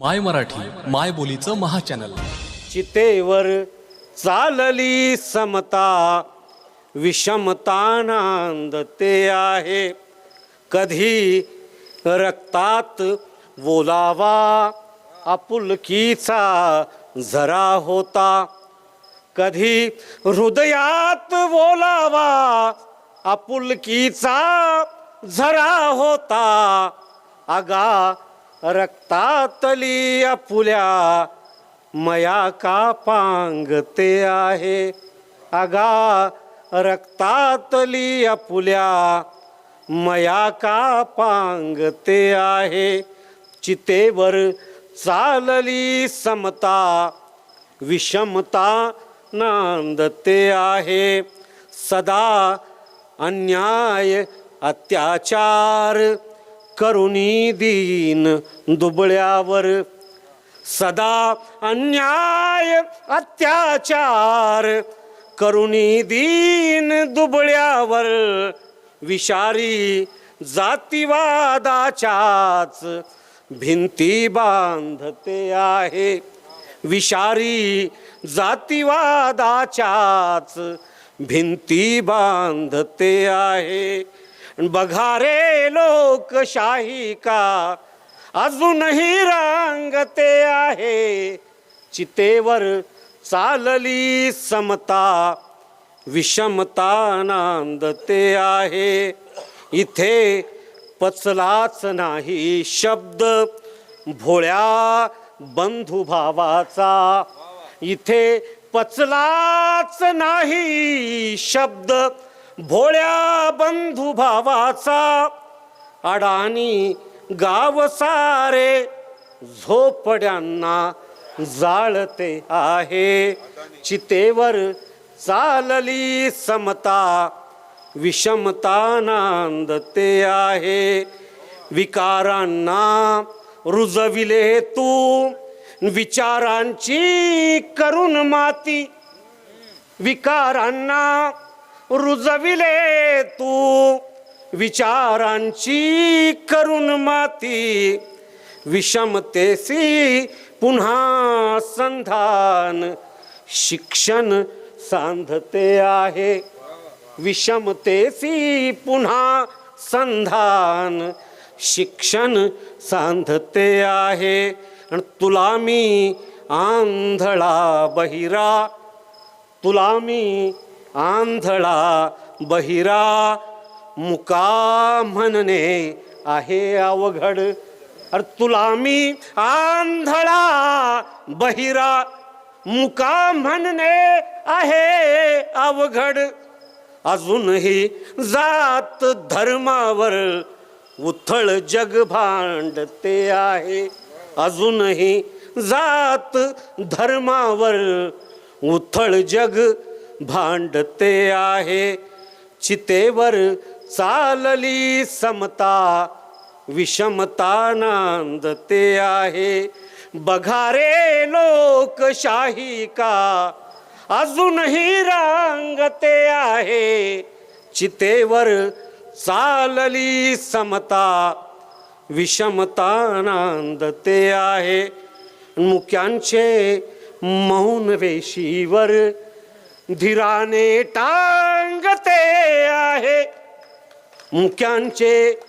माय मराठी माय बोलीचं महाचॅनल चितेवर चालली समता विषमता नांदते आहे. कधी रक्तात बोलावा आपुलकीचा झरा होता. कधी हृदयात बोलावा आपुलकीचा झरा होता. आगा रक्तातली आपुल्या मया का पांगते आहे. आगा रक्तातली आपुल्या मया का पांगते आहे. चितेवर चालली समता विषमता नांदते आहे. सदा अन्याय अत्याचार करुणी दीन दुबळ्यावर. सदा अन्याय अत्याचार. करुणी दीन दुबळ्यावर. विषारी जातीवादाच्याच भिंती बांधते आहे. विषारी जातीवादाच्याच भिंती बांधते आहे. बघा रे लोकशाही का? अजूनही रांगते आहे. चितेवर चालली समता विषमता नांदते आहे. इथे पचलाच नाही शब्द भोळ्या बंधुभावाचा. इथे पचलाच नाही शब्द भोळ्या बंधुभावाचा अडाणी गाव सारे झोपड्यांना जाळते आहे. चितेवर चालली समता विषमता नांदते आहे. विकारांना रुजविले तू विचारांची करून माती. विकारांना रुजविले तू विचारांची करून माती. विषमतेसी पुन्हा संधान. शिक्षण सांधते आहे. विषमतेसी पुन्हा संधान. शिक्षण सांधते आहे. आणि तुला मी आंधळा बहिरा. तुला मी आंधळा बहिरा मुका म्हणणे आहे अवघड. अरे तुला मी आंधळा बहिरा मुका म्हणणे आहे अवघड. अजूनही जात धर्मावर उथळ जग भांडते आहे. अजूनही जात धर्मावर उथळ जग भांडते आहे. चितेवर चालली समता विषमता नांदते आहे. बघारे लोकशाही का? अजूनही रांगते आहे. चितेवर चालली समता विषमता नांदते आहे. मुक्यांचे मौन वेशीवर धीराने टांगते आहे. मुक्यांचे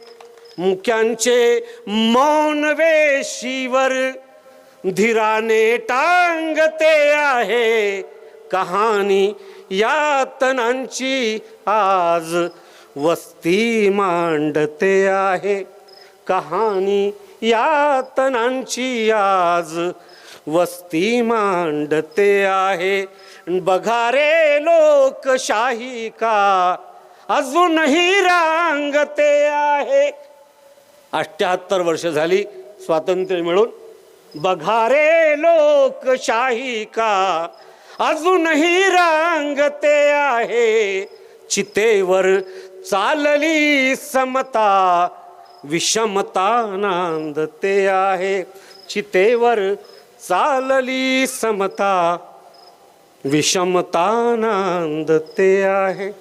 मुक्यांचे मौन वेशीवर धीराने टांगते आहे. कहाणी यातनांची आज वस्ती मांडते आहे. कहाणी यातनांची आज वस्ती मांडते आहे. बघा रे लोकशाही का? अजूनही रांगते आहे. अठ्याहत्तर वर्ष झाली स्वातंत्र्य मिळून. बघा रे लोकशाही का? अजूनही रांगते आहे. चितेवर चालली समता विषमता नांदते आहे. चितेवर चालली समता विषमता नांदते आहे